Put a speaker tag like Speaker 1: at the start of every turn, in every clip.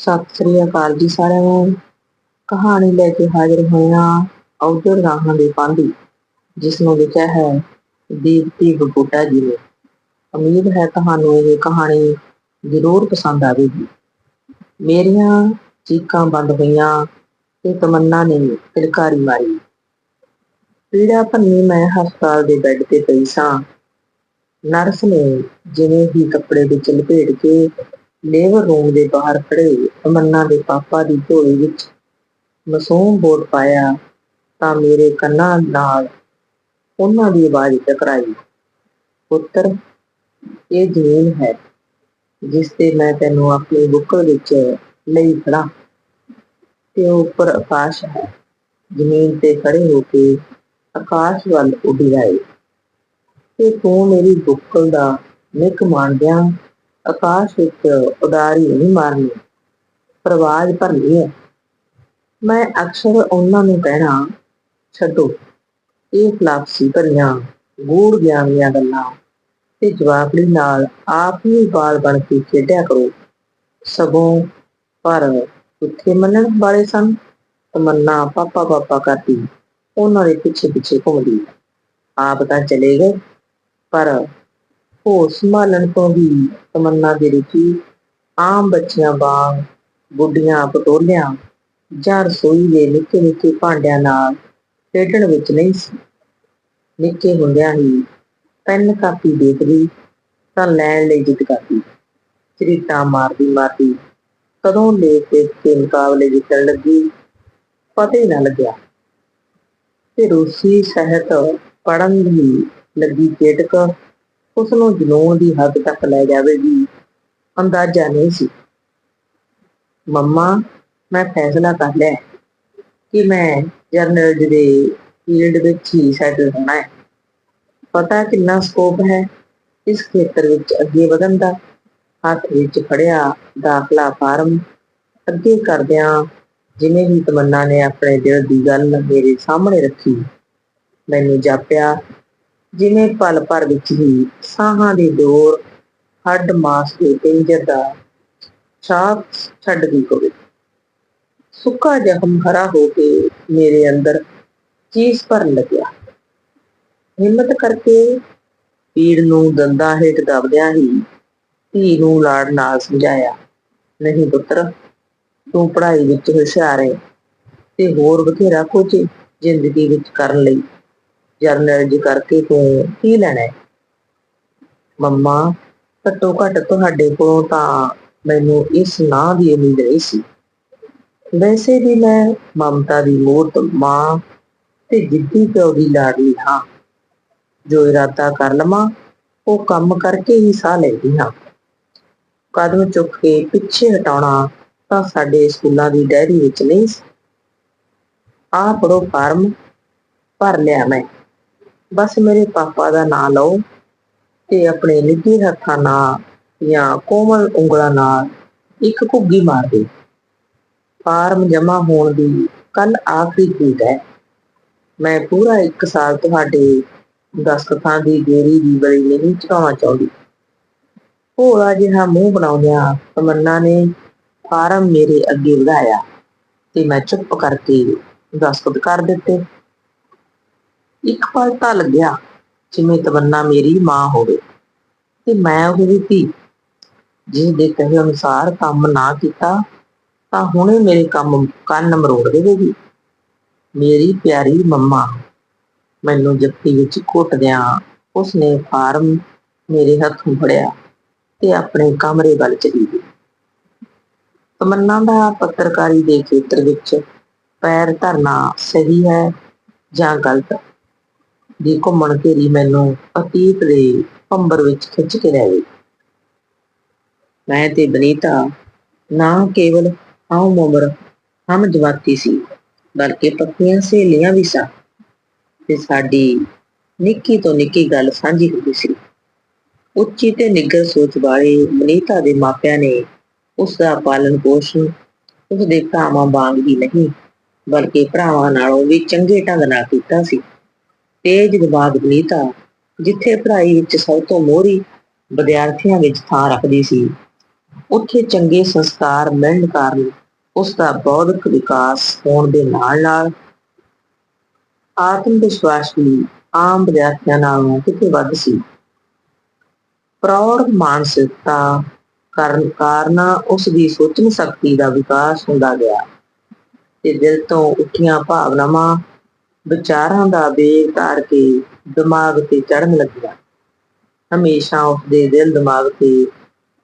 Speaker 1: ਸਤਿ ਸ੍ਰੀ ਅਕਾਲ ਜੀ ਸਾਰਿਆਂ ਨੂੰ। ਕਹਾਣੀ ਲੈ ਕੇ ਹਾਜ਼ਰ ਹੋਇਆ ਔਜੜ ਰਾਹਾਂ ਦੇ ਪਾਂਦੀ ਜਿਸ ਨੂੰ ਲਿਖਿਆ ਹੈ ਦੀਪਤੀ ਬਗੋਟਾ ਜੀ ਨੇ। ਉਮੀਦ ਹੈ ਤੁਹਾਨੂੰ ਇਹ ਕਹਾਣੀ ਜ਼ਰੂਰ ਪਸੰਦ ਆਵੇਗੀ। ਮੇਰੀਆਂ ਚੀਕਾਂ ਬੰਦ ਹੋਈਆਂ ਤੇ ਤਮੰਨਾ ਨੇ ਤਿਲਕਾਰੀ ਮਾਰੀ। ਪੀੜਾ ਭੰਨੀ ਮੈਂ ਹਸਪਤਾਲ ਦੇ ਬੈੱਡ ਤੇ ਪਈ ਸਾਂ। ਨਰਸ ਨੇ ਜਿਵੇਂ ਹੀ ਕੱਪੜੇ ਵਿੱਚ ਲਪੇਟ ਕੇ ਲੇਬਰ ਰੂਮ ਦੇ ਬਾਹਰ ਖੜੇ ਤਮੰਨਾ ਦੇ ਪਾਪਾ ਦੀ ਝੋਲੀ ਵਿੱਚ ਮਾਸੂਮ ਬੋਲ ਪਾਇਆ, ਤਾਂ ਮੇਰੇ ਕੰਨਾਂ ਨਾਲ ਉਹਨਾਂ ਦੀ ਆਵਾਜ਼ ਟਕਰਾਈ। ਪੁੱਤਰ, ਇਹ ਜ਼ਮੀਨ ਹੈ, ਜਿਸ ਤੇ ਮੈਂ ਤੈਨੂੰ ਆਪਣੀ ਬੁੱਕਲ ਵਿੱਚ ਲਈ ਖੜਾ ਤੇ ਉੱਪਰ ਆਕਾਸ਼ ਹੈ। ਜ਼ਮੀਨ ਤੇ ਖੜੇ ਹੋ ਕੇ ਆਕਾਸ਼ ਵੱਲ ਉੱਡ ਜਾਏ ਤੇ ਤੂੰ ਮੇਰੀ ਬੁੱਕਲ ਦਾ ਨਿੱਕ ਮਾਣਦਿਆਂ ਆਕਾਸ਼ ਵਿੱਚ ਉਡਾਰੀ ਨਹੀਂ ਮਾਰਨੀ ਪਰ ਭਰਨੀ ਹੈ। ਮੈਂ ਅਕਸਰ ਉਹਨਾਂ ਨੂੰ ਕਹਿਣਾ ਛੱਡੋ, ਇਹ ਫਲਾਪਸੀ ਭਰੀਆਂ ਗੂੜ ਗਿਆਨ ਦੀਆਂ ਗੱਲਾਂ ਤੇ ਜਵਾਬੜੀ ਨਾਲ ਆਪ ਹੀ ਬਾਲ ਬਣ ਕੇ ਖੇਡਿਆ ਕਰੋ। ਸਗੋਂ ਪਰ ਉੱਥੇ ਮੰਨਣ ਵਾਲੇ ਸਨ? ਤਮੰਨਾ ਪਾਪਾ ਪਾਪਾ ਕਰਦੀ, ਉਹਨਾਂ ਦੇ ਪਿੱਛੇ ਪਿੱਛੇ ਘੁੰਮਦੀ। ਆਪ ਤਾਂ ਚਲੇ ਗਏ, ਪਰ ਹੋਸ਼ ਸੰਭਾਲਣ ਤੋਂ ਵੀ ਤਮੰਨਾ ਦੀ ਰੁਚੀ ਆਮ ਬੱਚਿਆਂ ਵਾਂਗ ਗੁੱਡੀਆਂ ਪਟੋਲਿਆਂ ਜਾਂ ਰਸੋਈ ਦੇ ਨਿੱਕੇ ਨਿੱਕੇ ਭਾਂਡਿਆਂ ਨਾਲ ਖੇਡਣ ਵਿੱਚ ਨਹੀਂ ਸੀ। ਨਿੱਕੇ ਹੁੰਦਿਆਂ ਹੀ ਪੈਨ ਕਾਪੀ ਦੇਖਦੀ ਤਾਂ ਲੈਣ ਲਈ ਜਿੱਦ ਕਰਦੀ। ਚਰੀਟਾਂ ਮਾਰਦੀ ਮਾਰਦੀ ਕਦੋਂ ਲੇਖ ਦੇਖ ਕੇ ਮੁਕਾਬਲੇ ਜਿੱਤਣ ਲੱਗੀ, ਪਤਾ ਹੀ ਨਾ ਲੱਗਿਆ। ਤੇ ਰੂਸੀ ਸਹਿਤ ਪੜਨ ਦੀ ਲੱਗੀ ਚੇਟਕ ਉਸ ਨੂੰ ਜਨੂਨ ਦੀ ਹੱਦ ਤੱਕ ਲੈ ਜਾਵੇਗੀ ਅੰਦਾਜ਼ਾ ਨਹੀਂ ਸੀ। ਮੰਮਾ, ਮੈਂ ਫੈਸਲਾ ਕਰ ਲਿਆ ਕਿ ਮੈਂ ਜਰਨਲ ਦੇ ਫੀਲਡ ਵਿੱਚ ਹੀ ਸੈਟਲ ਹੋਣਾ ਹੈ। ਪਤਾ ਕਿੰਨਾ ਸਕੋਪ ਹੈ ਇਸ ਖੇਤਰ ਵਿੱਚ ਅੱਗੇ ਵਧਣ ਦਾ। ਹੱਥ ਵਿੱਚ ਫੜਿਆ ਦਾਖਲਾ ਫਾਰਮ ਅੱਗੇ ਕਰਦਿਆਂ ਜਿਵੇਂ ਹੀ ਤਮੰਨਾ ਨੇ ਆਪਣੇ ਦਿਲ ਦੀ ਗੱਲ ਮੇਰੇ ਸਾਹਮਣੇ ਰੱਖੀ, ਮੈਨੂੰ ਜਾਪਿਆ ਜਿਵੇਂ ਪਲ ਭਰ ਵਿੱਚ ਹੀ ਸਾਹਾਂ ਦੀ ਡੋਰ ਹੱਡ ਮਾਸ ਦੇ ਪਿੰਜਰ ਦਾ ਛਾਪ ਛੱਡ ਗਈ ਹੋਵੇ ਸੁੱਕਾ ਜ਼ਖਮ ਹਰਾ ਹੋ ਕੇ ਮੇਰੇ ਅੰਦਰ ਚੀਸ ਭਰਨ ਲੱਗਿਆ। ਹਿੰਮਤ ਕਰਕੇ ਪੀੜ ਨੂੰ ਦੰਦਾਂ ਹੇਠ ਦਬਦਿਆਂ ਹੀ ਧੀ ਨੂੰ ਲਾੜ ਨਾਲ ਸਮਝਾਇਆ, ਨਹੀਂ ਪੁੱਤਰ, ਤੂੰ ਪੜ੍ਹਾਈ ਵਿੱਚ ਹੁਸ਼ਿਆਰ ਹੈ ਤੇ ਹੋਰ ਬਥੇਰਾ ਕੁਝ ਜ਼ਿੰਦਗੀ ਵਿੱਚ ਕਰਨ ਲਈ ਜਰਨਲ ਜੀ ਕਰਕੇ ਤੂੰ ਕੀ ਲੈਣਾ ਹੈ? ਮੰਮਾ, ਘੱਟੋ ਘੱਟ ਤੁਹਾਡੇ ਕੋਲੋਂ ਤਾਂ ਮੈਨੂੰ ਇਸ ਨਾਂ ਦੀ ਉਮੀਦ ਨਹੀਂ ਸੀ। ਵੈਸੇ ਵੀ ਮੈਂ ਮਮਤਾ ਦੀ ਮੂਰਤ ਮਾਂ ਤੇ ਜਿੱਦੀ ਪਿਓ ਦੀ ਲਾਡਲੀ ਹਾਂ। ਜੋ ਇਰਾਦਾ ਕਰ ਲਵਾਂ, ਉਹ ਕੰਮ ਕਰਕੇ ਹੀ ਸਾਹ ਲੈਂਦੀ ਹਾਂ। ਕਦਮ ਚੁੱਕ ਕੇ ਪਿੱਛੇ ਹਟਾਉਣਾ ਤਾਂ ਸਾਡੇ ਸਕੂਲਾਂ ਦੀ ਡਾਇਰੀ ਵਿੱਚ ਨਹੀਂ ਸੀ। ਆਹ ਪੜੋ ਫਾਰਮ ਭਰ ਲਿਆ ਮੈਂ। ਬਸ ਮੇਰੇ ਪਾਪਾ ਦਾ ਨਾਂ ਲਓ ਤੇ ਆਪਣੇ ਨਿੱਘੇ ਹੱਥਾਂ ਨਾਲ ਜਾਂ ਕੋਮਲ ਉਂਗਲਾਂ ਨਾਲ ਇੱਕ ਘੁੱਗੀ ਮਾਰ ਦਿਓ। ਫਾਰਮ ਜਮਾ ਹੋਣ ਦੀ ਕੱਲ ਆਖਰੀ ਤਰੀਕ ਹੈ। ਮੈਂ ਪੂਰਾ 1 ਸਾਲ ਤੁਹਾਡੇ ਦਸਤਖਤਾਂ ਦੀ ਦੇਰੀ ਦੀ ਬੜੀ ਨਹੀਂ ਚੁਕਾਉਣਾ ਚਾਹੁੰਦੀ। ਭੋਲਾ ਜਿਹਾ ਮੂੰਹ ਬਣਾਉਂਦਿਆਂ ਤਮੰਨਾ ਨੇ ਫਾਰਮ ਮੇਰੇ ਅੱਗੇ ਵਧਾਇਆ ਤੇ ਮੈਂ ਚੁੱਪ ਕਰਕੇ ਦਸਤਖਤ ਕਰ ਦਿੱਤੇ। ਇੱਕ ਪਲ ਤਾਂ ਲੱਗਿਆ ਜਿਵੇਂ ਤਮੰਨਾ ਮੇਰੀ ਮਾਂ ਹੋਵੇ। ਤੇ ਮੈਂ ਉਹਦੀ ਧੀ ਜਿਸ ਦੇ ਕਹੇ ਅਨੁਸਾਰ ਕੰਮ ਨਾ ਕੀਤਾ, ਤਾਂ ਹੁਣੇ ਮੇਰੇ ਕੰਮ, ਕੰਨ ਮਰੋੜ ਦੇਵੇਗੀ। ਮੇਰੀ ਪਿਆਰੀ ਮੰਮਾ, ਮੈਨੂੰ ਜੱਫੀ ਵਿੱਚ ਘੁੱਟਦਿਆਂ ਉਸਨੇ ਫਾਰਮ ਮੇਰੇ ਹੱਥੋਂ ਫੜਿਆ ਤੇ ਆਪਣੇ ਕਮਰੇ ਵੱਲ ਚਲੀ ਗਈ। ਤਮੰਨਾ ਦਾ ਪੱਤਰਕਾਰੀ ਦੇ ਖੇਤਰ ਵਿੱਚ ਪੈਰ ਧਰਨਾ ਸਹੀ ਹੈ ਜਾਂ ਗਲਤ? ਦੀ ਘੁੰਮਣ ਘੇਰੀ ਮੈਨੂੰ ਅਤੀਤ ਦੇ ਪੰਬਰ ਵਿੱਚ ਖਿੱਚ ਕੇ ਲੈ ਗਈ। ਮੈਂ ਤੇ ਬਨੀਤਾ ਨਾ ਕੇਵਲ ਆਮ ਉਮਰ, ਹਮ ਜਵਾਤੀ ਸੀ, ਬਲਕਿ ਪੱਕੀਆਂ ਸਹੇਲੀਆਂ ਵੀ ਸਨ ਤੇ ਸਾਡੀ ਨਿੱਕੀ ਤੋਂ ਨਿੱਕੀ ਗੱਲ ਸਾਂਝੀ ਹੁੰਦੀ ਸੀ। ਉੱਚੀ ਤੇ ਨਿੱਘਰ ਸੋਚ ਵਾਲੇ ਬਨੀਤਾ ਦੇ ਮਾਪਿਆਂ ਨੇ ਉਸ ਦਾ ਪਾਲਣ ਪੋਸ਼ਣ ਉਸ ਦੇ ਭਰਾਵਾਂ ਵਾਂਗ ਹੀ ਨਹੀਂ, ਬਲਕਿ ਭਰਾਵਾਂ ਨਾਲੋਂ ਵੀ ਚੰਗੇ ਢੰਗ ਨਾਲ ਕੀਤਾ ਸੀ। ਤੇਜ ਦਿਮਾਗ ਬਨੀਤਾ ਜਿੱਥੇ ਪੜ੍ਹਾਈ ਵਿੱਚ ਸਭ ਤੋਂ ਮੋਹਰੀ ਵਿਦਿਆਰਥੀਆਂ ਵਿੱਚ ਥਾਂ ਰੱਖਦੀ ਸੀ। ਉੱਥੇ ਚੰਗੇ ਸੰਸਕਾਰ ਮਿਲਣ ਕਾਰਨ ਉਸ ਦਾ ਬੌਧਿਕ ਵਿਕਾਸ ਹੋਣ ਦੇ ਨਾਲ ਨਾਲ ਆਤਮ ਵਿਸ਼ਵਾਸ ਵੀ ਆਮ ਵਿਦਿਆਰਥੀਆਂ ਨਾਲੋਂ ਕਿਤੇ ਵੱਧ ਸੀ। ਪ੍ਰੌੜ ਮਾਨਸਿਕਤਾ ਕਰਨ ਕਾਰਨ ਉਸ ਦੀ ਸੋਚਣ ਸ਼ਕਤੀ ਦਾ ਵਿਕਾਸ ਹੁੰਦਾ ਗਿਆ ਤੇ ਦਿਲ ਤੋਂ ਉੱਠੀਆਂ ਭਾਵਨਾਵਾਂ ਵਿਚਾਰਾਂ ਦਾ ਵੇਗ ਧਾਰ ਕੇ ਦਿਮਾਗ ਤੇ ਚੜਨ ਲੱਗਿਆ। ਹਮੇਸ਼ਾ ਉਸਦੇ ਦਿਲ ਦਿਮਾਗ ਤੇ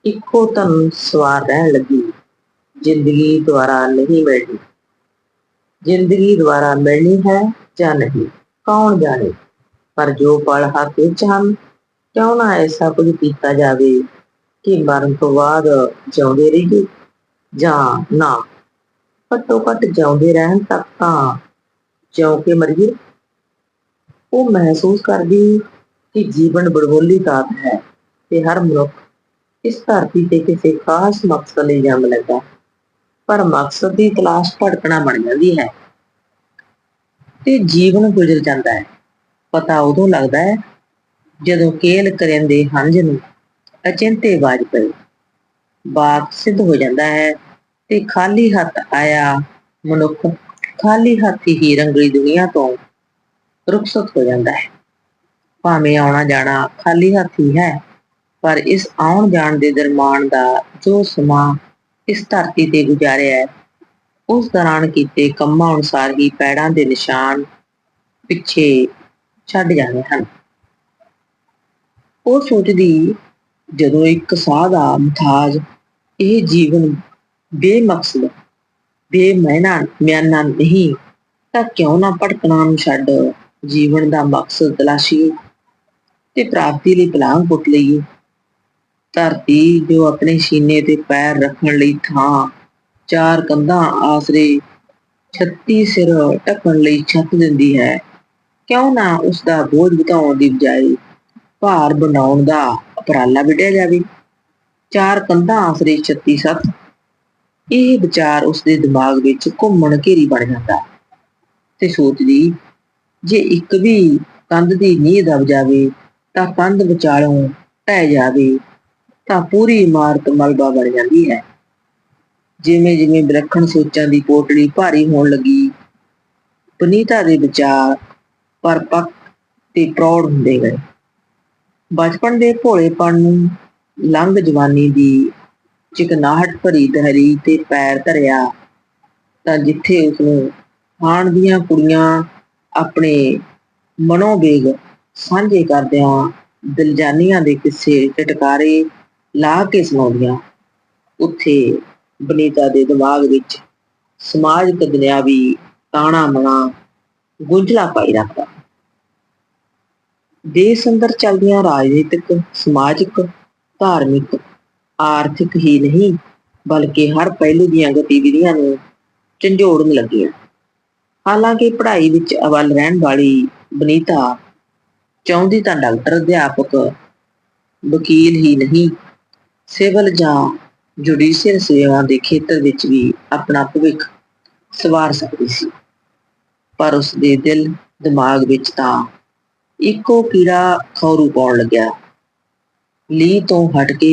Speaker 1: ਇੱਕੋ ਧਨ ਸਵਾਰ ਰਹਿਣ ਲੱਗੀ। ਜ਼ਿੰਦਗੀ ਦੁਆਰਾ ਨਹੀਂ ਮਿਲਣੀ। ਜ਼ਿੰਦਗੀ ਦੁਆਰਾ ਮਿਲਣੀ ਹੈ ਜਾਂ ਨਹੀਂ? ਕੌਣ ਜਾਣੇ? ਪਰ ਜੋ ਪਲ ਹੱਥ ਵਿੱਚ ਹਨ, ਕਿਉਂ ਨਾ ਐਸਾ ਕੁਝ ਕੀਤਾ ਜਾਵੇ ਕਿ ਮਰਨ ਤੋਂ ਬਾਅਦ ਜਿਉਂਦੇ ਰਹੀਏ ਜਾਂ ਨਾ। ਘੱਟੋ ਘੱਟ ਜਿਉਂਦੇ ਰਹਿਣ ਤੱਕ ਤਾਂ ਜਿਉਂ ਕੇ ਮਰੀਏ ਉਹ ਮਹਿਸੂਸ ਕਰਦੀ ਕਿ ਜੀਵਨ ਬੜਬੋਲੀ ਤਾਤ ਹੈ ਤੇ ਹਰ ਮਨੁੱਖ ਇਸ ਧਰਤੀ ਤੇ ਕਿਸੇ ਖਾਸ ਮਕਸਦ ਲਈ ਜੰਮ ਲੈਂਦਾ ਪਰ ਮਕਸਦ ਦੀ ਤਲਾਸ਼ ਭਟਕਣਾ ਬਣ ਜਾਂਦੀ ਹੈ ਤੇ ਜੀਵਨ ਗੁਜ਼ਰ ਜਾਂਦਾ ਹੈ। ਪਤਾ ਉਦੋਂ ਲੱਗਦਾ ਹੈ ਜਦੋਂ ਕੇਲ ਕਰਦੇ ਹੰਝ ਨੂੰ ਅਚਿੰਤੇ ਬਾਜ ਪਏ। ਬਾਤ ਸਿੱਧ ਹੋ ਜਾਂਦਾ ਹੈ ਤੇ ਖਾਲੀ ਹੱਥ ਆਇਆ ਮਨੁੱਖ ਖਾਲੀ ਹੱਥ ਹੀ ਰੰਗਲੀ ਦੁਨੀਆ ਤੋਂ ਰੁਖਸਤ ਹੋ ਜਾਂਦਾ ਹੈ। ਭਾਵੇਂ ਆਉਣਾ ਜਾਣਾ ਖਾਲੀ ਹੱਥ ਹੀ ਹੈ, ਪਰ ਇਸ ਆਉਣ ਜਾਣ ਦੇ ਦਰਮਾਨ ਦਾ ਜੋ ਸਮਾਂ ਇਸ ਧਰਤੀ ਤੇ ਗੁਜ਼ਾਰਿਆ ਹੈ, ਉਸ ਦੌਰਾਨ ਕੀਤੇ ਕੰਮਾਂ ਅਨੁਸਾਰ ਹੀ ਪੈੜਾਂ ਦੇ ਨਿਸ਼ਾਨ ਪਿੱਛੇ ਛੱਡ ਜਾਂਦੇ ਹਨ। ਉਹ ਸੋਚਦੀ, ਜਦੋਂ ਇੱਕ ਸਾਹ ਦਾ ਮਥਾਜ ਇਹ ਜੀਵਨ ਬੇਮਕਸਦ ਬੇਮਹਿਣਾ ਮਿਆਨਾ ਨਹੀਂ ਤਾਂ ਕਿਉਂ ਨਾ ਭਟਕਣਾ ਨੂੰ ਛੱਡ? ਜੀਵਨ ਦਾ ਮਕਸਦ ਤਲਾਸ਼ੀਏ ਤੇ ਪ੍ਰਾਪਤੀ ਲਈ ਪਲਾਂਗ ਪੁੱਟ ਲਈਏ ਧਰਤੀ ਜੋ ਆਪਣੇ ਸੀਨੇ ਤੇ ਪੈਰ ਰੱਖਣ ਲਈ ਥਾਂ, ਚਾਰ ਕੰਧਾਂ ਆਸਰੇ 36 ਸਿਰ ਢੱਕਣ ਲਈ ਛੱਤ ਦਿੰਦੀ ਹੈ। ਕਿਉਂ ਨਾ ਉਸ ਦਾ ਬੋਝ ਘਟਾਉਣ ਦੀ ਬਜਾਏ ਭਾਰ ਬਣਾਉਣ ਦਾ ਉਪਰਾਲਾ ਵਿੱਢਿਆ ਜਾਵੇ। ਚਾਰ ਕੰਧਾਂ ਆਸਰੇ 36 ਸੱਤ ਇਹ ਵਿਚਾਰ ਉਸਦੇ ਦਿਮਾਗ ਵਿੱਚ ਘੁੰਮਣ ਘੇਰੀ ਬਣ ਜਾਂਦਾ ਤੇ ਸੋਚਦੀ ਜੇ ਇੱਕ ਵੀ ਕੰਧ ਦੀ ਨੀਂਹ ਦਬ ਜਾਵੇ, ਤਾਂ ਕੰਧ ਵਿਚਾਲੋਂ ਢਹਿ ਜਾਵੇ, ਤਾਂ ਪੂਰੀ ਇਮਾਰਤ ਮਲਬਾ ਬਣ ਜਾਂਦੀ ਹੈ। ਜਿਵੇਂ ਜਿਵੇਂ ਵਿਲੱਖਣ ਸੋਚਾਂ ਦੀ ਪੋਟਲੀ ਭਾਰੀ ਹੋਣ ਲੱਗੀ ਪਨੀਤਾ ਦੇ ਵਿਚਾਰ ਪਰਪੱਕ ਤੇ ਪ੍ਰੌੜ ਹੁੰਦੇ ਗਏ। ਬਚਪਨ ਦੇ ਭੋਲੇਪਣ ਨੂੰ ਲੰਘ ਜਵਾਨੀ ਦੀ ਚਿਕਨਾਹਟ ਭਰੀ ਦਹਰੀ ਤੇ ਪੈਰ ਧਰਿਆ ਤਾਂ ਜਿੱਥੇ ਉਸ ਨੂੰ ਖਾਣ ਦੀਆਂ ਕੁੜੀਆਂ ਆਪਣੇ ਮਨੋਵੇਗ ਸਾਂਝੇ ਕਰਦਿਆਂ ਦਿਲਜਾਨੀਆਂ ਦੇ ਕਿਸੇ ਟਟਕਾਰੇ ਲਾ ਕੇ ਸੁਣਾਉਂਦੀਆਂ। ਉੱਥੇ ਬਨੀਤਾ ਦੇ ਦਿਮਾਗ ਵਿੱਚ ਸਮਾਜਿਕ ਦੁਨਿਆਵੀ ਤਾਣਾ ਮਣਾ ਗੁੰਝਲਾ ਪਾਈ ਰੱਖਦਾ। ਦੇਸ਼ ਅੰਦਰ ਚੱਲਦੀਆਂ ਰਾਜਨੀਤਿਕ, ਸਮਾਜਿਕ, ਧਾਰਮਿਕ ਆਰਥਿਕ ਹੀ ਨਹੀਂ, ਬਲਕਿ ਹਰ ਪਹਿਲੂ ਦੀਆਂ ਗਤੀਵਿਧੀਆਂ ਨੂੰ ਝੰਜੋੜਨ ਲੱਗੀਆਂ। ਹਾਲਾਂਕਿ ਪੜ੍ਹਾਈ ਵਿੱਚ ਅਵਲ ਰਹਿਣ ਵਾਲੀ ਬਨੀਤਾ ਚਾਹੁੰਦੀ ਤਾਂ ਡਾਕਟਰ, ਅਧਿਆਪਕ ਵਕੀਲ ਹੀ ਨਹੀਂ, ਸਿਵਲ ਜਾਂ ਜੁਡੀਸ਼ੀਅਲ ਸੇਵਾ ਦੇ ਖੇਤਰ ਵਿੱਚ ਵੀ ਆਪਣਾ ਭਵਿੱਖ ਸਵਾਰ ਸਕਦੀ ਸੀ। ਪਰ ਉਸ ਦੇ ਦਿਲ ਦਿਮਾਗ ਵਿੱਚ ਤਾਂ ਇੱਕੋ ਕੀੜਾ ਖੌਰੂ ਪਾਉਣ ਲੱਗਿਆ। ਲੀ ਤੋਂ ਹਟ ਕੇ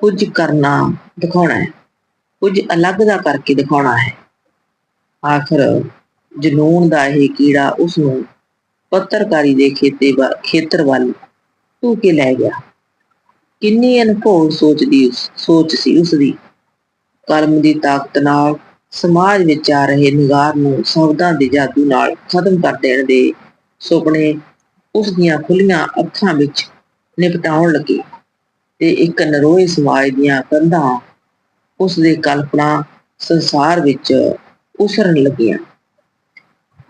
Speaker 1: ਕੁਝ ਕਰਨਾ ਦਿਖਾਉਣਾ ਹੈ। ਕੁਝ ਅਲੱਗ ਦਾ ਕਰਕੇ ਦਿਖਾਉਣਾ ਹੈ। ਆਖਰ ਜਨੂਨ ਦਾ ਇਹ ਕੀੜਾ ਉਸ ਨੂੰ ਪੱਤਰਕਾਰੀ ਦੇ ਖੇਤੇ ਖੇਤਰ ਵੱਲ ਧੂ ਕੇ ਲੈ ਗਿਆ। ਕਿੰਨੀ ਅਨਭੋਲ ਸੋਚਦੀ ਸੋਚ ਸੀ ਉਸ ਦੀ ਕਲਮ ਦੀ ਤਾਕਤ ਨਾਲ ਸਮਾਜ ਵਿੱਚ ਆ ਰਹੇ ਨਿਗਾਰ ਨੂੰ ਸ਼ਬਦਾਂ ਦੇ ਜਾਦੂ ਨਾਲ ਖਤਮ ਕਰ ਦੇਣ ਦੇ ਸੁਪਨੇ ਉਸ ਦੀਆਂ ਖੁੱਲੀਆਂ ਅੱਖਾਂ ਵਿੱਚ ਨਿਪਟਾਉਣ ਲੱਗੇ। ਤੇ ਇੱਕ ਨਰੋਏ ਸਮਾਜ ਦੀਆਂ ਕੰਧਾਂ ਉਸ ਦੇ ਕਲਪਨਾ ਸੰਸਾਰ ਵਿੱਚ ਉਸਰਨ ਲੱਗੀਆਂ।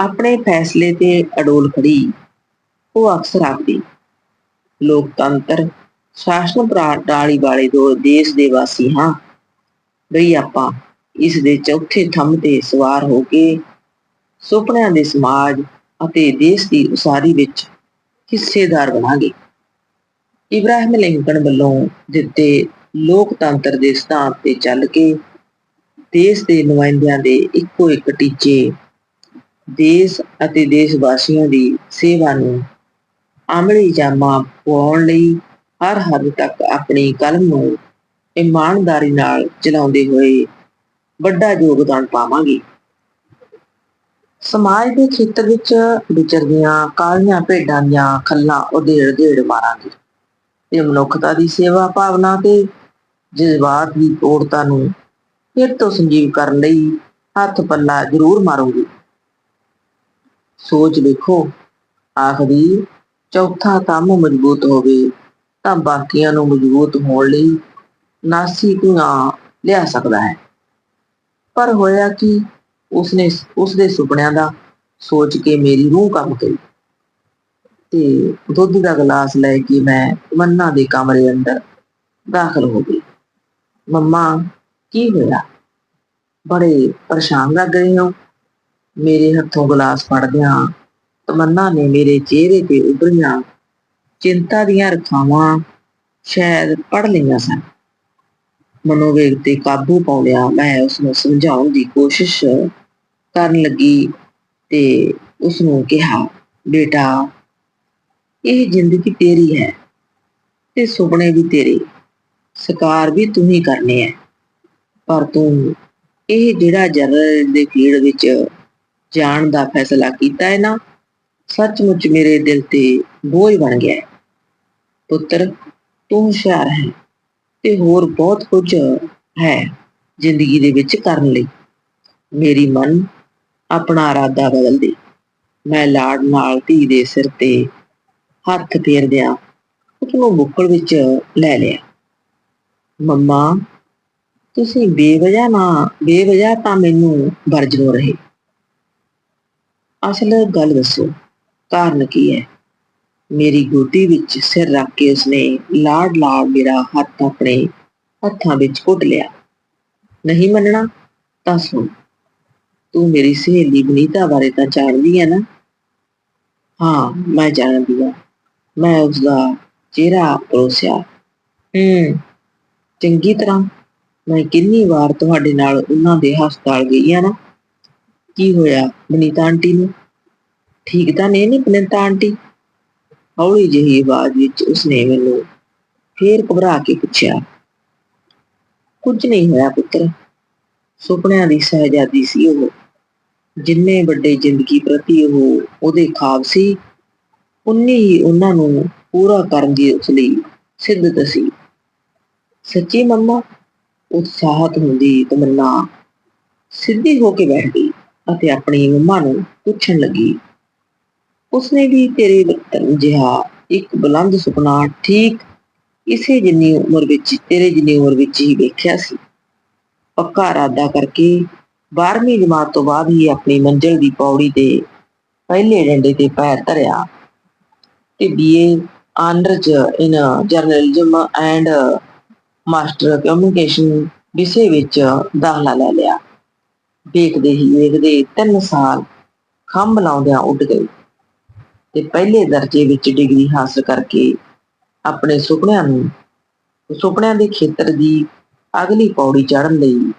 Speaker 1: ਆਪਣੇ ਫੈਸਲੇ ਤੇ ਅਡੋਲ ਖੜੀ ਉਹ ਅਕਸਰ ਆਖਦੀ, ਲੋਕਤੰਤਰ ਸ਼ਾਸਨ ਪ੍ਰਣਾਲੀ ਵਾਲੇ ਦੋ ਦੇਸ਼ ਦੇ ਵਾਸੀ ਹਾਂ। ਬਈ ਆਪਾਂ ਇਸ ਦੇ ਚੌਥੇ ਥੰਮ ਤੇ ਸਵਾਰ ਹੋ ਕੇ ਸੁਪਨਿਆਂ ਦੇ ਸਮਾਜ ਅਤੇ ਦੇਸ਼ ਦੀ ਉਸਾਰੀ ਵਿੱਚ ਹਿੱਸੇਦਾਰ ਬਣਾਂਗੇ। ਇਬਰਾਹਿਮ ਲਿੰਕਨ ਵੱਲੋਂ ਦਿੱਤੇ ਲੋਕਤੰਤਰ ਦੇ ਸਿਧਾਂਤ ਤੇ ਚੱਲ ਕੇ ਦੇਸ਼ ਦੇ ਨੁਮਾਇੰਦਿਆਂ ਦੇ ਇੱਕੋ ਇੱਕ ਟੀਚੇ ਦੇਸ਼ ਅਤੇ ਦੇਸ਼ ਵਾਸੀਆਂ ਦੀ ਸੇਵਾ ਨੂੰ ਆਮਲੀ ਜਾਮਾ ਪਾਉਣ ਲਈ ਹਰ ਹੱਦ ਤੱਕ ਆਪਣੀ ਕਲਮ ਨੂੰ ਇਮਾਨਦਾਰੀ ਨਾਲ ਚਲਾਉਂਦੇ ਹੋਏ ਵੱਡਾ ਯੋਗਦਾਨ ਪਾਵਾਂਗੇ। ਸਮਾਜ ਦੇ ਖੇਤਰ ਵਿੱਚ ਵਿਚਰਦੀਆਂ ਕਾਲੀਆਂ ਭੇਡਾਂ ਦੀਆਂ ਖੱਲਾਂ ਉਧੇੜ ਧੇੜ ਮਾਰਾਂਗੀ। ਤੇ ਮਨੁੱਖਤਾ ਦੀ ਸੇਵਾ ਭਾਵਨਾ ਤੇ ਜਜ਼ਬਾਤ ਦੀ ਤੋੜਤਾ ਨੂੰ ਫਿਰ ਤੋਂ ਸੰਜੀਵ ਕਰਨ ਲਈ ਹੱਥ ਪੱਲਾ ਜ਼ਰੂਰ ਮਾਰੂਗੀ। ਸੋਚ ਦੇਖੋ, ਆਖਦੀ, ਚੌਥਾ ਕੰਮ ਮਜ਼ਬੂਤ ਹੋਵੇ, ਤਾਂ ਬਾਕੀਆਂ ਨੂੰ ਮਜ਼ਬੂਤ ਹੋਣ ਲਈ ਨਾਸੀ ਧੂਆਂ ਲਿਆ ਸਕਦਾ ਹੈ। ਪਰ ਹੋਇਆ ਕਿ, ਉਸਨੇ, ਉਸਦੇ ਸੁਪਨਿਆਂ ਦਾ ਸੋਚ ਕੇ ਮੇਰੀ ਰੂਹ ਕੰਮ ਕਰੀ। ਤੇ ਦੁੱਧ ਦਾ ਗਲਾਸ ਲੈ ਕੇ ਮੈਂ ਮੰਨਾ ਦੇ ਕਮਰੇ ਅੰਦਰ ਦਾਖਲ ਹੋ ਗਈ। ਮੰਮਾ, ਕੀ ਹੋਇਆ? ਬੜੇ ਪਰੇਸ਼ਾਨ ਲੱਗ ਰਹੇ ਹੋ। ਮੇਰੇ ਹੱਥੋਂ ਗਲਾਸ ਫੜਦਿਆਂ ਤਮੰਨਾ ਨੇ ਮੇਰੇ ਚਿਹਰੇ ਤੇ ਉਭਰੀਆਂ ਚਿੰਤਾ ਦੀਆਂ ਰਖਾਵਾਂ ਸ਼ਾਇਦ ਪੜ ਲਈਆਂ ਸਨ। ਮਨੋਵੇਗ ਤੇ ਕਾਬੂ ਪਾਉਂਦਿਆਂ ਮੈਂ ਉਸ ਨੂੰ ਸਮਝਾਉਣ ਦੀ ਕੋਸ਼ਿਸ਼ ਕਰਨ ਲੱਗੀ ਤੇ ਉਸ ਨੂੰ ਕਿਹਾ, ਬੇਟਾ ਇਹ ਜ਼ਿੰਦਗੀ ਤੇਰੀ ਹੈ ਤੇ ਸੁਪਨੇ ਵੀ ਤੇਰੇ। ਸਕਾਰ ਵੀ ਤੂੰ ਹੀ ਕਰਨੇ ਹੈ ਪਰ ਤੂੰ ਇਹ ਜਿਹੜਾ ਜਨਰਲ ਦੇ ਫੀਲਡ ਵਿੱਚ ਜਾਣ ਦਾ ਫੈਸਲਾ ਕੀਤਾ ਹੈ ਨਾ, ਸੱਚਮੁੱਚ ਮੇਰੇ ਦਿਲ ਤੇ ਬੋਝ ਬਣ ਗਿਆ ਹੈ। ਪੁੱਤਰ, ਤੂੰ ਹੁਸ਼ਿਆਰ ਹੈ ਤੇ ਹੋਰ ਬਹੁਤ ਕੁਝ ਹੈ ਜ਼ਿੰਦਗੀ ਦੇ ਵਿੱਚ ਕਰਨ ਲਈ। ਮੇਰੀ ਮਨ ਆਪਣਾ ਇਰਾਦਾ ਬਦਲ ਦੇ ਮੈਂ ਲਾੜ ਨਾਲ ਧੀ ਦੇ ਸਿਰ ਤੇ ਹੱਥ ਫੇਰਦਿਆਂ ਉਸਨੂੰ ਬੁੱਕਲ ਵਿੱਚ ਲੈ ਲਿਆ। ਮੰਮਾ, ਤੁਸੀਂ ਬੇਵਜ੍ਹਾ ਨਾ, ਬੇਵਜ੍ਹਾ ਤਾਂ ਮੈਨੂੰ ਵਰਜਨੋ ਰਹੇ। ਅਸਲ ਗੱਲ ਦੱਸੋ, ਕਾਰਨ ਕੀ ਹੈ? ਮੇਰੀ ਗੋਦੀ ਵਿੱਚ ਸਿਰ ਰੱਖ ਕੇ ਉਸਨੇ ਲਾੜ ਲਾੜ ਮੇਰਾ ਹੱਥ ਆਪਣੇ ਹੱਥਾਂ ਵਿੱਚ ਘੁੱਟ ਲਿਆ। ਨਹੀਂ ਮੰਨਣਾ? ਤਾਂ ਸੁਣ, ਤੂੰ ਮੇਰੀ ਸਹੇਲੀ ਬਨੀਤਾ ਬਾਰੇ ਤਾਂ ਜਾਣਦੀ ਹੈ ਨਾ? ਹਾਂ, ਮੈਂ ਜਾਣਦੀ ਹਾਂ। ਮੈਂ ਉਸਦਾ ਚਿਹਰਾ ਪਰੋਸਿਆ, ਹੂੰ, ਚੰਗੀ ਤਰ੍ਹਾਂ, ਮੈਂ ਕਿੰਨੀ ਵਾਰ ਤੁਹਾਡੇ ਨਾਲ ਉਹਨਾਂ ਦੇ ਹਸਪਤਾਲ ਗਈ ਆ ਨਾ? ਕੀ ਹੋਇਆ ਬਨੀਤਾ ਆਂਟੀ ਨੂੰ? ਠੀਕ ਤਾਂ ਨਹੀਂ ਨਹੀਂ ਬਨੀਤਾ ਆਂਟੀ? ਹੌਲੀ ਜਿਹੀ ਆਵਾਜ਼ ਵਿੱਚ ਉਸਨੇ ਮੈਨੂੰ ਫੇਰ ਘਬਰਾ ਕੇ ਪੁੱਛਿਆ, ਕੁਝ ਨਹੀਂ ਹੋਇਆ ਪੁੱਤਰ। ਸੁਪਨਿਆਂ ਦੀ ਸਹਿਜਾਦੀ ਸੀ ਉਹ। ਜਿੰਨੇ ਵੱਡੇ ਜ਼ਿੰਦਗੀ ਪ੍ਰਤੀ ਉਹ ਉਹਦੇ ਖਾਬ ਸੀ ਉਨੀ ਹੀ ਉਹਨਾਂ ਨੂੰ ਪੂਰਾ ਕਰਨ ਦੀ ਉਸ ਲਈ ਸਿੱਧਤ ਸੀ। ਸੱਚੀ ਮੰਮਾ, ਉਤਸ਼ਾਹਤ ਹੁੰਦੀ ਤਮੰਨਾ ਸਿੱਧੀ ਹੋ ਕੇ ਬੈਠ ਗਈ ਅਤੇ ਆਪਣੀ ਮੰਮਾ ਨੂੰ ਪੁੱਛਣ ਲੱਗੀ, ਉਸਨੇ ਵੀ ਤੇਰੇ ਵਕਤਨ ਜਿਹਾ ਇੱਕ ਬੁਲੰਦ ਸੁਪਨਾ ਠੀਕ ਇਸੇ ਜਿੰਨੀ ਉਮਰ ਵਿੱਚ, ਤੇਰੇ ਜਿੰਨੀ ਉਮਰ ਵਿੱਚ ਹੀ ਵੇਖਿਆ ਸੀ। ਪੱਕਾ ਇਰਾਦਾ ਕਰਕੇ 12ਵੀਂ ਜਮਾਤ ਤੋਂ ਬਾਅਦ ਹੀ ਆਪਣੀ ਮੰਜ਼ਿਲ ਦੀ ਪੌੜੀ ਤੇ ਪਹਿਲੇ ਡੰਡੇ ਤੇ ਪੈਰ ਧਰਿਆ ਤੇ B A honours in journalism and master communication ਵਿਸ਼ੇ ਵਿੱਚ ਦਾਖਲਾ ਲੈ ਲਿਆ। ਵੇਖਦੇ ਹੀ ਵੇਖਦੇ 3 ਸਾਲ ਖੰਭ ਲਾਉਂਦਿਆਂ ਉੱਡ ਗਏ ਤੇ ਪਹਿਲੇ ਦਰਜੇ ਵਿੱਚ ਡਿਗਰੀ ਹਾਸਲ ਕਰਕੇ ਆਪਣੇ ਸੁਪਨਿਆਂ ਨੂੰ, ਸੁਪਨਿਆਂ ਦੇ ਖੇਤਰ ਦੀ ਅਗਲੀ ਪੌੜੀ ਚੜ੍ਹਨ ਲਈ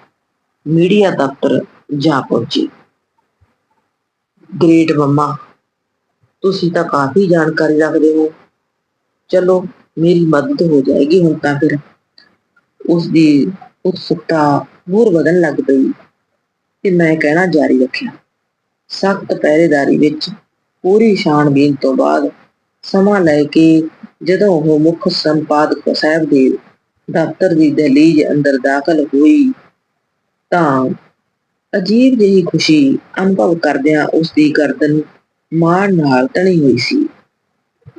Speaker 1: ਮੀਡੀਆ ਦਫ਼ਤਰ ਜਾ ਪਹੁੰਚੀ। ਗ੍ਰੇਟ ਮੰਮਾ ਤੁਸੀਂ ਤਾਂ ਕਾਫੀ ਜਾਣਕਾਰੀ ਰੱਖਦੇ ਹੋ। ਚਲੋ, ਮੇਰੀ ਮਦਦ ਹੋ ਜਾਏਗੀ ਹੁਣ ਤਾਂ ਫਿਰ। ਉਸ ਦੀ ਉਤਸੁਕਤਾ ਹੋਰ ਵਧਣ ਲੱਗ ਪਈ ਤੇ ਮੈਂ ਕਹਿਣਾ ਜਾਰੀ ਰੱਖਿਆ। ਸਖਤ ਪਹਿਰੇਦਾਰੀ ਵਿੱਚ ਪੂਰੀ ਛਾਣਬੀਨ ਤੋਂ ਬਾਅਦ ਸਮਾਂ ਲੈ ਕੇ ਜਦੋਂ ਉਹ ਮੁੱਖ ਸੰਪਾਦਕ ਸਾਹਿਬ ਦੇ ਦਫ਼ਤਰ ਦੀ ਦਹਲੀਜ਼ ਅੰਦਰ ਦਾਖਲ ਹੋਈ ਤਾਂ ਅਜੀਬ ਜਿਹੀ ਖੁਸ਼ੀ ਅਨੁਭਵ ਕਰਦਿਆਂ ਉਸ ਦੀ ਗਰਦਨ ਮਾਣ ਨਾਲ ਤਣੀ ਹੋਈ ਸੀ।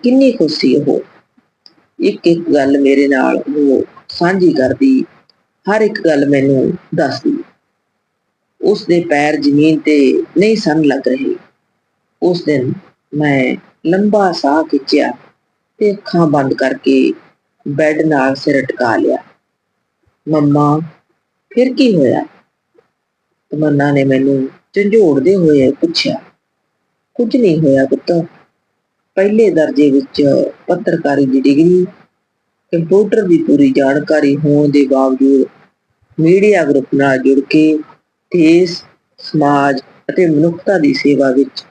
Speaker 1: ਕਿੰਨੀ ਖੁਸ਼ ਸੀ ਉਹ। ਇੱਕ ਇੱਕ ਗੱਲ ਮੇਰੇ ਨਾਲ ਉਹ ਸਾਂਝੀ ਕਰਦੀ, ਹਰ ਇੱਕ ਗੱਲ ਮੈਨੂੰ ਦੱਸਦੀ। ਉਸ ਦੇ ਪੈਰ ਜ਼ਮੀਨ ਤੇ ਨਹੀਂ ਸਨ ਲੱਗ ਰਹੇ। ਉਸ ਦਿਨ ਮੈਂ ਲੰਬਾ ਸਾਹ ਖਿੱਚਿਆ ਤੇ ਅੱਖਾਂ ਬੰਦ ਕਰਕੇ ਬੈੱਡ ਨਾਲ ਸਿਰ ਟਕਾ ਲਿਆ। ਮੰਮਾ, ਫਿਰ ਕੀ ਹੋਇਆ? ਤਮੰਨਾ ਨੇ ਮੈਨੂੰ ਝੰਜੋੜਦੇ ਹੋਏ ਪੁੱਛਿਆ। ਕੁਝ ਨਹੀਂ ਹੋਇਆ ਪੁੱਤ। ਪਹਿਲੇ ਦਰਜੇ ਵਿੱਚ ਪੱਤਰਕਾਰੀ ਦੀ ਡਿਗਰੀ, ਕੰਪਿਊਟਰ ਦੀ ਪੂਰੀ ਜਾਣਕਾਰੀ ਹੋਣ ਦੇ ਬਾਵਜੂਦ ਮੀਡੀਆ ਗਰੁੱਪ ਨਾਲ ਜੁੜ ਕੇ ਦੇਸ਼, ਸਮਾਜ ਅਤੇ ਮਨੁੱਖਤਾ ਦੀ ਸੇਵਾ ਵਿੱਚ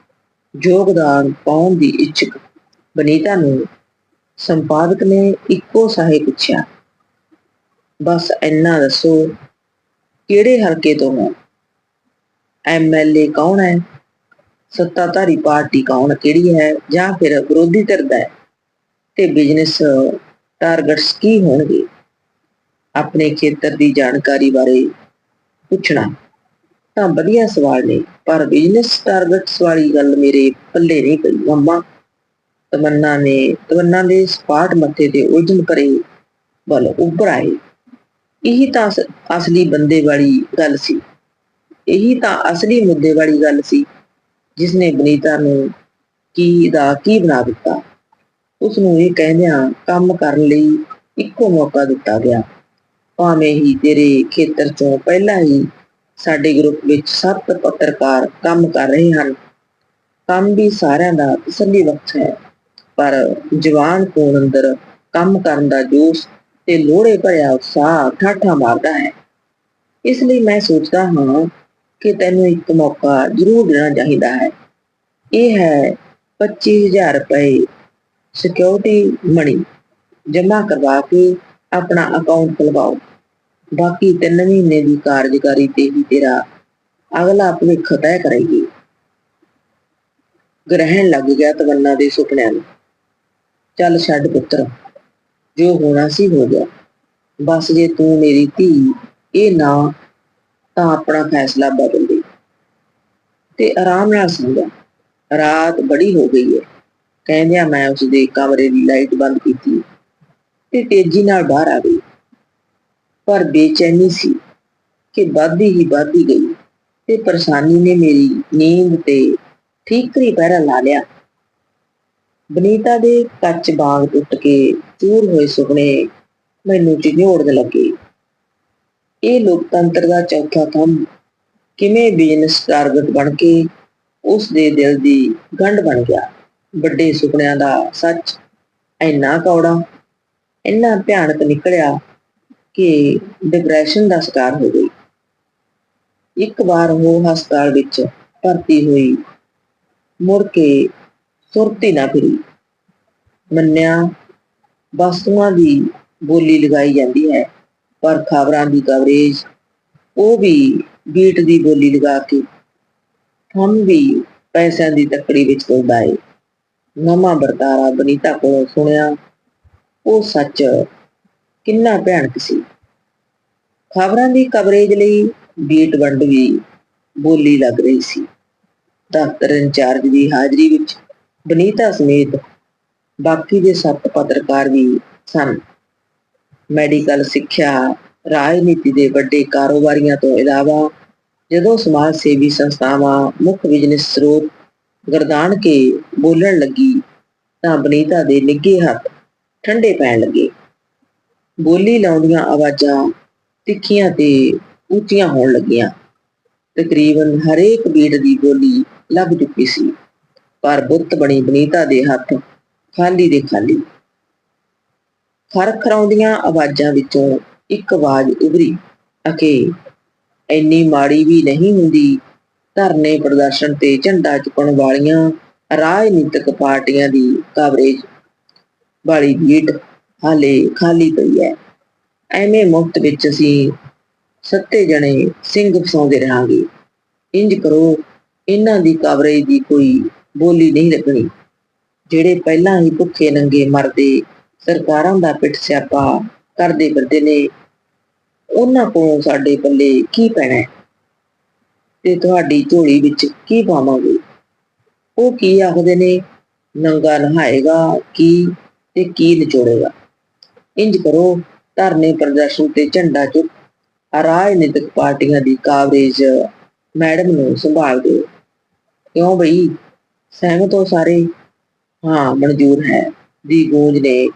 Speaker 1: ਯੋਗਦਾਨ ਪਾਉਣ ਦੀ ਇੱਛਕ ਬਨੀਤਾ ਨੂੰ ਸੰਪਾਦਕ ਨੇ ਇੱਕੋ ਸਾਹੇ ਪੁੱਛਿਆ। ਬਸ ਇੰਨਾ ਦੱਸੋ, ਕਿਹੜੇ ਹਲਕੇ ਤੋਂ ਹੋ? ਐਮਐਲਏ ਕੌਣ ਹੈ? ਸੱਤਾਧਾਰੀ ਪਾਰਟੀ ਕੌਣ, ਕਿਹੜੀ ਹੈ ਜਾਂ ਫਿਰ ਵਿਰੋਧੀ ਧਿਰ ਦਾ ਤੇ ਬਿਜ਼ਨਸ ਟਾਰਗੇਟਸ ਕੀ ਹੋਣਗੇ? ਆਪਣੇ ਖੇਤਰ ਦੀ ਜਾਣਕਾਰੀ ਬਾਰੇ ਪੁੱਛਣਾ। ਤਾਂ ਵਧੀਆ ਸਵਾਲ ਨੇ, ਪਰ ਬਿਜ਼ਨਸ ਟਾਰਗੇਟਸ ਵਾਲੀ ਗੱਲ ਮੇਰੇ ਪੱਲੇ ਨਹੀਂ ਪਈ। ਮੰਮਾ, ਤਮੰਨਾ ਨੇ, ਤਮੰਨਾ ਦੇ ਸਪਾਟ ਮੱਥੇ ਤੇ ਉਲਝਣ ਭਰੇ ਵੱਲ ਉੱਪਰ ਆਏ। ਇਹੀ ਤਾਂ ਅਸ- ਅਸਲੀ ਬੰਦੇ ਵਾਲੀ ਗੱਲ ਸੀ। ਇਹੀ ਤਾਂ ਅਸਲੀ ਮੁੱਦੇ ਵਾਲੀ ਗੱਲ ਸੀ। ਜਿਸ ਨੇ ਬਨੀਤਾ ਨੂੰ ਕੀ ਦਾ ਕੀ ਬਣਾ ਦਿੱਤਾ ਉਸ ਨੂੰ ਇਹ ਕਹਿੰਦਿਆਂ ਕੰਮ ਕਰਨ ਲਈ ਇੱਕੋ ਮੌਕਾ ਦਿੱਤਾ ਗਿਆ। ਭਾਵੇਂ ਹੀ ਤੇਰੇ ਖੇਤਰ ਚੋਂ ਪਹਿਲਾਂ ਹੀ ਸਾਡੇ ਗਰੁੱਪ ਵਿੱਚ ਸੱਤ ਪੱਤਰਕਾਰ ਕੰਮ ਕਰ ਰਹੇ ਹਨ, ਕੰਮ ਵੀ ਸਾਰਿਆਂ ਦਾ ਤਸੱਲੀ ਬਖਸ਼ ਹੈ, ਪਰ ਜਵਾਨ ਕੋਲ ਅੰਦਰ ਕੰਮ ਕਰਨ ਦਾ ਜੋਸ਼ ਤੇ ਲੋੜੇ ਭਰਿਆ ਉਤਸ਼ਾਹ ਠਾਠਾ ਮਾਰਦਾ ਹੈ। ਇਸ ਲਈ ਮੈਂ ਸੋਚਦਾ ਹਾਂ ਕਿ ਤੈਨੂੰ ਇੱਕ ਮੌਕਾ ਜ਼ਰੂਰ ਦੇਣਾ ਚਾਹੀਦਾ ਹੈ। ਇਹ ਹੈ 25000 ਰੁਪਏ ਸਿਕਿਉਰਿਟੀ ਮਣੀ ਜਮ੍ਹਾਂ ਕਰਵਾ ਕੇ ਆਪਣਾ ਅਕਾਊਂਟ ਖੁਲਵਾਓ। ਬਾਕੀ 3 ਮਹੀਨੇ ਦੀ ਕਾਰਜਕਾਰੀ ਤੇ ਹੀ ਤੇਰਾ ਅਗਲਾ ਭਵਿੱਖ ਤੈਅ ਕਰੇਗੀ। ਗ੍ਰਹਿਣ ਲੱਗ ਗਿਆ ਤਵੰਨਾ ਦੇ ਸੁਪਨਿਆਂ ਨੂੰ। ਚੱਲ ਛੱਡ ਪੁੱਤਰ, ਜੋ ਹੋਣਾ ਸੀ ਹੋ ਗਿਆ। ਬਸ ਜੇ ਤੂੰ ਮੇਰੀ ਧੀ, ਇਹ ਨਾ ਤਾਂ ਆਪਣਾ ਫੈਸਲਾ ਬਦਲ ਦੇ ਤੇ ਆਰਾਮ ਨਾਲ ਸੌਂ ਜਾ ਰਾਤ ਬੜੀ ਹੋ ਗਈ ਹੈ। ਕਹਿੰਦਿਆਂ ਮੈਂ ਉਸ ਦੇ ਕਮਰੇ ਦੀ ਲਾਈਟ ਬੰਦ ਕੀਤੀ। ਤੇ ਤੇਜ਼ੀ ਨਾਲ ਬਾਹਰ ਆ ਗਈ। ਪਰ ਬੇਚੈਨੀ ਸੀ ਕਿ ਵੱਧਦੀ ਹੀ ਵੱਧਦੀ ਗਈ। ਤੇ ਪਰੇਸ਼ਾਨੀ ਨੇ ਮੇਰੀ ਨੀਂਦ ਤੇ ਠੀਕਰੀ ਪਹਿਰਾ ਲਾ ਲਿਆ। ਬਨੀਤਾ ਦੇ ਕੱਚ ਬਾਗ ਟੁੱਟ ਕੇ ਚੂਰ ਹੋਏ ਸੁਪਨੇ ਮੈਨੂੰ ਝਿਜੋੜਨ ਲੱਗੇ। ਇਹ ਲੋਕਤੰਤਰ ਦਾ ਚੌਥਾ ਥੰਮ ਕਿਵੇਂ ਬਿਜ਼ਨਸ ਟਾਰਗੇਟ ਬਣ ਕੇ ਉਸ ਦੇ ਦਿਲ ਦੀ ਗੰਢ ਬਣ ਗਿਆ? ਵੱਡੇ ਸੁਪਨਿਆਂ ਦਾ ਸੱਚ ਇੰਨਾ ਕੌੜਾ, ਇੰਨਾ ਭਿਆਨਕ ਨਿਕਲਿਆ ਕਿ ਡਿਪਰੈਸ਼ਨ ਦਾ ਸ਼ਿਕਾਰ ਹੋ ਗਈ। ਇੱਕ ਵਾਰ ਉਹ ਹਸਪਤਾਲ ਵਿੱਚ ਭਰਤੀ ਹੋਈ, ਮੁੜ ਕੇ ਸੁਰਤੀ ਨਾ ਫਿਰੀ। ਮੰਨਿਆ, ਵਸਤੂਆਂ ਦੀ ਬੋਲੀ ਲਗਾਈ ਜਾਂਦੀ ਹੈ। ਪਰ ਖਬਰਾਂ ਦੀ ਕਵਰੇਜ ਉਹ ਵੀ ਬੀਟ ਦੀ ਬੋਲੀ ਲਗਾ ਕੇ ਹਮ ਵੀ ਪੈਸਿਆਂ ਦੀ ਤੱਕੜੀ ਵਿੱਚ ਤੁਲਦਾ ਏ। ਨਵਾਂ ਵਰਤਾਰਾ ਬਨੀਤਾ ਕੋਲੋਂ ਸੁਣਿਆ, ਉਹ ਸੱਚ ਕਿੰਨਾ ਭਿਆਨਕ ਸੀ। ਖਬਰਾਂ ਦੀ ਕਵਰੇਜ ਲਈ ਬੀਟ ਵੰਡ ਵੀ ਬੋਲੀ ਲੱਗ ਰਹੀ ਸੀ। ਦਫ਼ਤਰ ਇੰਚਾਰਜ ਦੀ ਹਾਜ਼ਰੀ ਵਿੱਚ ਬਨੀਤਾ ਸਮੇਤ ਬਾਕੀ ਦੇ ਸੱਤ ਪੱਤਰਕਾਰ ਵੀ ਸਨ। ਮੈਡੀਕਲ ਸਿੱਖਿਆ, ਰਾਜਨੀਤੀ ਦੇ ਵੱਡੇ ਕਾਰੋਬਾਰੀਆਂ ਤੋਂ ਇਲਾਵਾ ਜਦੋਂ ਸਮਾਜ ਸੇਵੀ ਸੰਸਥਾਵਾਂ, ਮੁੱਖ ਬਿਜ਼ਨਸ ਸਰੋਤ ਗਰਦਾਨ ਕੇ ਬੋਲਣ ਲੱਗੀ ਤਾਂ ਬਨੀਤਾ ਦੇ ਨਿੱਘੇ ਹੱਥ ਠੰਡੇ ਪੈਣ ਲੱਗੇ। ਬੋਲੀ ਲਾਉਂਦੀਆਂ ਆਵਾਜ਼ਾਂ ਤਿੱਖੀਆਂ ਤੇ ਉੱਚੀਆਂ ਹੋਣ ਲੱਗੀਆਂ। ਤਕਰੀਬਨ ਹਰੇਕ ਬੀਟ ਦੀ ਬੋਲੀ ਲੱਗ ਚੁੱਕੀ ਸੀ, ਪਰ ਬੁੱਤ ਬਣੀ ਬਨੀਤਾ ਦੇ ਹੱਥ ਖਾਲੀ ਦੇ ਖਾਲੀ। ਖਰਖਰਾਉਂਦੀਆਂ ਆਵਾਜ਼ਾਂ ਵਿੱਚੋਂ ਇੱਕ ਆਵਾਜ਼ ਉਭਰੀ ਅਕੇ ਇੰਨੀ ਮਾੜੀ ਵੀ ਨਹੀਂ ਹੁੰਦੀ। ਧਰਨੇ ਪ੍ਰਦਰਸ਼ਨ ਤੇ ਝੰਡਾ ਚੁੱਕਣ ਵਾਲੀਆਂ ਰਾਜਨੀਤਿਕ ਪਾਰਟੀਆਂ ਦੀ ਕਵਰੇਜ ਵਾਲੀ ਬੀਟ ਹਾਲੇ ਖਾਲੀ ਪਈ ਹੈ। ਐਵੇਂ ਮੁਫਤ ਵਿੱਚ ਅਸੀਂ ਸੱਤੇ ਜਣੇ ਸਿੰਘ ਫਸਾਉਂਦੇ ਰਹਾਂਗੇ। ਇੰਜ ਕਰੋ, ਇਹਨਾਂ ਦੀ ਕਵਰੇਜ ਦੀ ਕੋਈ ਬੋਲੀ ਨਹੀਂ ਲੱਗਣੀ ਜਿਹੜੇ ਪਹਿਲਾਂ ਹੀ ਭੁੱਖੇ ਨੰਗੇ ਮਰਦੇ ਸਰਕਾਰਾਂ ਦਾ ਪਿੱਠ ਸਿਆਪਾ ਕਰਦੇ ਫਿਰਦੇ ਨੇ। ਉਹਨਾਂ ਕੋਲੋਂ ਸਾਡੇ ਪੱਲੇ ਕੀ ਪੈਣਾ ਤੇ ਤੁਹਾਡੀ ਝੋਲੀ ਵਿੱਚ ਕੀ ਪਾਵਾਂਗੇ? ਉਹ ਕੀ ਆਖਦੇ ਨੇ? ਨੰਗਾ ਨਹਾਏਗਾ ਕੀ ਤੇ ਕੀ ਨਿਚੋੜੇਗਾ? ਇੰਜ ਕਰੋ, ਧਰਨੇ ਪ੍ਰਦਰਸ਼ਨ ਤੇ ਝੰਡਾ ਚੁੱਕ ਰਾਜਨੀਤਿਕ ਪਾਰਟੀਆਂ ਦੀ ਕਾਵਰੇਜ ਮੈਡਮ ਨੂੰ ਸੰਭਾਲ ਦਿਓ। ਕਿਉਂ ਬਈ? ਸਹਿਮਤ ਹੋ ਸਾਰੇ? ਹਾਂ, ਮਨਜ਼ੂਰ ਹੈ। ਦੀ ਗੂੰਜ ਨੇ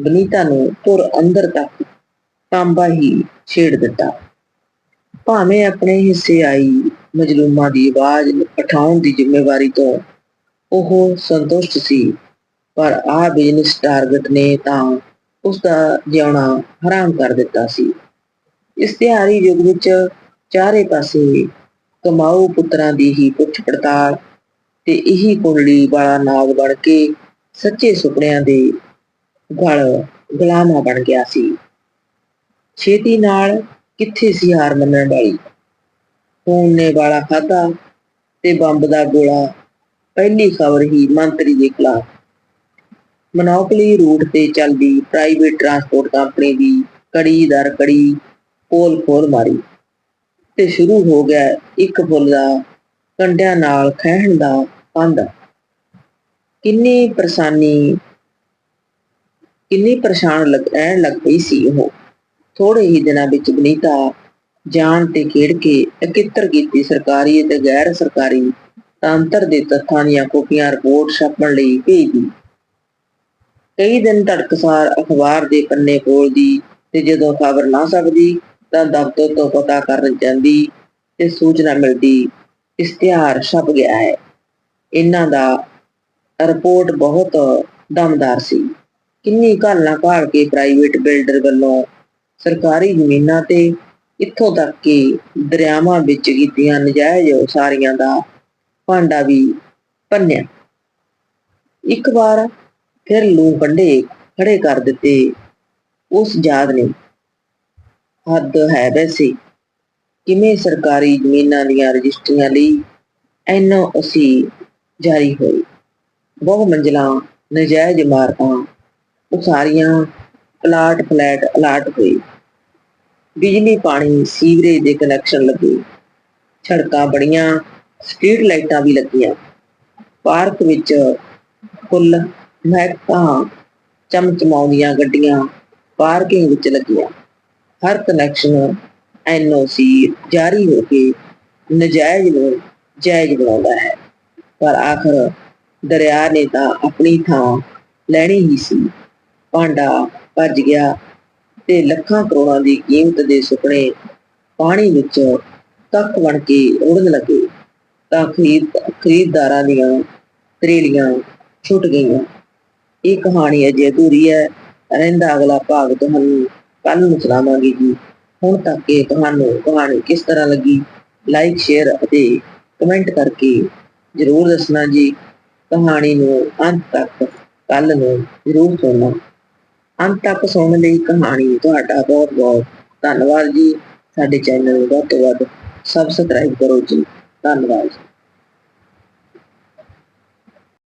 Speaker 1: ਬਨੀਤਾ ਨੂੰ ਪੁਰ ਅੰਦਰ ਤੱਕ ਤਾਂਬਾ ਹੀ ਛੇੜ ਦਿੱਤਾ। ਭਾਵੇਂ ਆਪਣੇ ਹਿੱਸੇ ਆਈ ਮਜਲੂਮਾਂ ਦੀ ਆਵਾਜ਼ ਉਠਾਉਣ ਦੀ ਜ਼ਿੰਮੇਵਾਰੀ ਤੋਂ ਉਹ ਸੰਤੁਸ਼ਟ ਸੀ, ਪਰ ਆ ਬਿਜ਼ਨਸ ਟਾਰਗੇਟ ਨੇ ਤਾਂ ਉਸ ਦਾ ਜਿਉਣਾ ਹਰਾਮ ਕਰ ਦਿੱਤਾ ਸੀ। ਇਸ ਤਿਹਾਰੀ ਯੁੱਗ ਵਿੱਚ ਚਾਰੇ ਪਾਸੇ ਕਮਾਊ ਪੁੱਤਰਾਂ ਦੀ ਹੀ ਪੁੱਛ ਪੜਤਾਲ ਤੇ ਇਹੀ ਕੁੰਡਲੀ ਵਾਲਾ ਨਾਗ ਬਣ ਕੇ ਸੱਚੇ ਸੁਪਨਿਆਂ ਦੇ ਗਲ, ਗੁਲਾਮਾ ਬਣ ਗਿਆ ਸੀ। ਛੇਤੀ ਨਾਲ ਕਿੱਥੇ ਸੀ ਹਾਰ ਮੰਨਣ ਵਾਲੀ? ਖੂਨ ਨੇ ਵਾਲਾ ਖਾਦਾ ਤੇ ਬੰਬ ਦਾ ਗੋਲਾ, ਪਹਿਲੀ ਖਬਰ ਹੀ ਮੰਤਰੀ ਦੇ ਖਿਲਾਫ। ਮਨੋਪਲੀ ਰੂਟ ਤੇ ਚੱਲਦੀ ਪ੍ਰਾਈਵੇਟ ਟਰਾਂਸਪੋਰਟ ਕੰਪਨੀ ਦੀ ਕੜੀ ਦਰ ਕੜੀ ਕੋਲ ਖੋਲ ਮਾਰੀ ਤੇ ਸ਼ੁਰੂ ਹੋ ਗਿਆ ਇੱਕ ਫੁੱਲ ਦਾ ਕੰਡਿਆਂ ਨਾਲ ਖਹਿਣ ਦਾ ਪੰਧ ਕਿੰਨੀ ਪਰੇਸ਼ਾਨੀ ਕਿੰਨੀ ਪਰੇਸ਼ਾਨ ਲੱਗ, ਰਹਿਣ ਲੱਗ ਪਈ ਸੀ ਉਹ। ਥੋੜੇ ਹੀ ਦਿਨਾਂ ਵਿੱਚ ਬਨੀਤਾ ਜਾਣ ਤੇ ਖੇਡ ਕੇ ਇਕੱਤਰ ਕੀਤੀ ਸਰਕਾਰੀ ਅਤੇ ਗੈਰ ਸਰਕਾਰੀ ਤੰਤਰ ਦੇ ਤੱਥਾਂ ਦੀਆਂ ਕਾਪੀਆਂ ਰਿਪੋਰਟ ਛਾਪਣ ਲਈ ਭੇਜਦੀ ਕਈ ਦਿਨ ਧੜਕਸਾਰ ਅਖਬਾਰ ਦੇ ਪੰਨੇ ਖੋਲਦੀ ਤੇ ਜਦੋਂ ਖਬਰ ਨਾ ਸਕਦੀ ਤਾਂ ਦਫ਼ਤਰ ਤੋਂ ਪਤਾ ਕਰਨ ਜਾਂਦੀ ਤੇ ਸੂਚਨਾ ਮਿਲਦੀ, ਇਸ਼ਤਿਹਾਰ ਛਪ ਗਿਆ ਹੈ। ਇਹਨਾਂ ਦਾ ਰਿਪੋਰਟ ਬਹੁਤ ਦਮਦਾਰ ਸੀ। ਕਿੰਨੀ ਘਾਲਾਂ ਘਾਲ ਕੇ ਪ੍ਰਾਈਵੇਟ ਬਿਲਡਰ ਵੱਲੋਂ ਸਰਕਾਰੀ ਜ਼ਮੀਨਾਂ ਤੇ ਇੱਥੋਂ ਤੱਕ ਕਿ ਦਰਿਆਵਾਂ ਵਿੱਚ ਕੀਤੀਆਂ ਨਜਾਇਜ਼ ਉਸਾਰੀਆਂ ਦਾ ਭਾਂਡਾ ਵੀ ਭੰਨਿਆ। ਇੱਕ ਵਾਰ ਫਿਰ ਲੂ ਕੰਢੇ ਖੜੇ ਕਰ ਦਿੱਤੇ ਉਸ ਯਾਦ ਨੇ। ਹੱਦ ਹੈ ਵੈਸੇ, ਕਿਵੇਂ ਸਰਕਾਰੀ ਜ਼ਮੀਨਾਂ ਦੀਆਂ ਰਜਿਸਟਰੀਆਂ ਲਈ ਐਨਓਸੀ ਜਾਰੀ ਹੋਈ। ਬਹੁ ਮੰਜ਼ਲਾਂ, ਨਜਾਇਜ਼ ਇਮਾਰਤਾਂ ਉਸਾਰੀਆਂ ਪਲਾਟ ਫਲੈਟ ਅਲਾਟ ਹੋਏ। ਬਿਜਲੀ, ਪਾਣੀ, ਸੀਵਰੇਜ ਦੇ ਕਨੈਕਸ਼ਨ ਲੱਗੇ। ਸੜਕਾਂ ਬੜੀਆਂ ਸਟਰੀਟ ਲਾਈਟਾਂ ਵੀ ਲੱਗੀਆਂ। ਪਾਰਕ ਵਿੱਚ ਫੁੱਲ ਮਹਿਕਾਂ ਚਮਚਮਾਉਂਦੀਆਂ ਗੱਡੀਆਂ ਪਾਰਕਿੰਗ ਵਿੱਚ ਲੱਗੀਆਂ। ਹਰ ਕਨੈਕਸ਼ਨ ਐਨਓਸੀ ਜਾਰੀ ਹੋ ਕੇ ਨਜਾਇਜ਼ ਨੂੰ ਜਾਇਜ਼ ਬਣਾਉਂਦਾ ਹੈ। ਪਰ ਆਖਰ ਦਰਿਆ ਨੇ ਤਾਂ ਆਪਣੀ ਥਾਂ ਲੈਣੀ ਹੀ ਸੀ। ਭਾਂਡਾ ਭੱਜ ਗਿਆ ਤੇ ਲੱਖਾਂ ਕਰੋੜਾਂ ਦੀ ਕੀਮਤ ਦੇ ਸੁਪਨੇ ਪਾਣੀ ਵਿੱਚ ਤੱਕ ਬਣ ਕੇ ਉੜਨ ਲੱਗੇ ਤਾਂ ਖਰੀਦ, ਖਰੀਦਦਾਰਾਂ ਦੀਆਂ ਤਰੇਲੀਆਂ ਛੁੱਟ ਗਈਆਂ। ਇਹ ਕਹਾਣੀ ਅਜੇ ਅਧੂਰੀ ਹੈ। ਰਹਿੰਦਾ ਅਗਲਾ ਭਾਗ ਤੁਹਾਨੂੰ ਕੱਲ ਨੂੰ ਸੁਣਾਵਾਂਗੇ ਜੀ। ਹੁਣ ਤੱਕ ਇਹ ਤੁਹਾਨੂੰ ਕਹਾਣੀ ਕਿਸ ਤਰ੍ਹਾਂ ਲੱਗੀ? ਲਾਈਕ ਸ਼ੇਅਰ ਅਤੇ ਕਮੈਂਟ ਕਰਕੇ ਜ਼ਰੂਰ ਦੱਸਣਾ ਜੀ। ਕਹਾਣੀ ਨੂੰ ਅੰਤ ਤੱਕ ਕੱਲ ਨੂੰ ਜ਼ਰੂਰ ਸੁਣਨਾ। ਅੰਤ ਤੱਕ ਸੁਣਨ ਲਈ ਕਹਾਣੀ ਤੁਹਾਡਾ ਬਹੁਤ ਬਹੁਤ ਧੰਨਵਾਦ ਜੀ। ਸਾਡੇ ਚੈਨਲ ਨੂੰ ਵੱਧ ਤੋਂ ਵੱਧ ਸਬਸਕ੍ਰਾਈਬ ਕਰੋ ਜੀ। ਧੰਨਵਾਦ ਜੀ।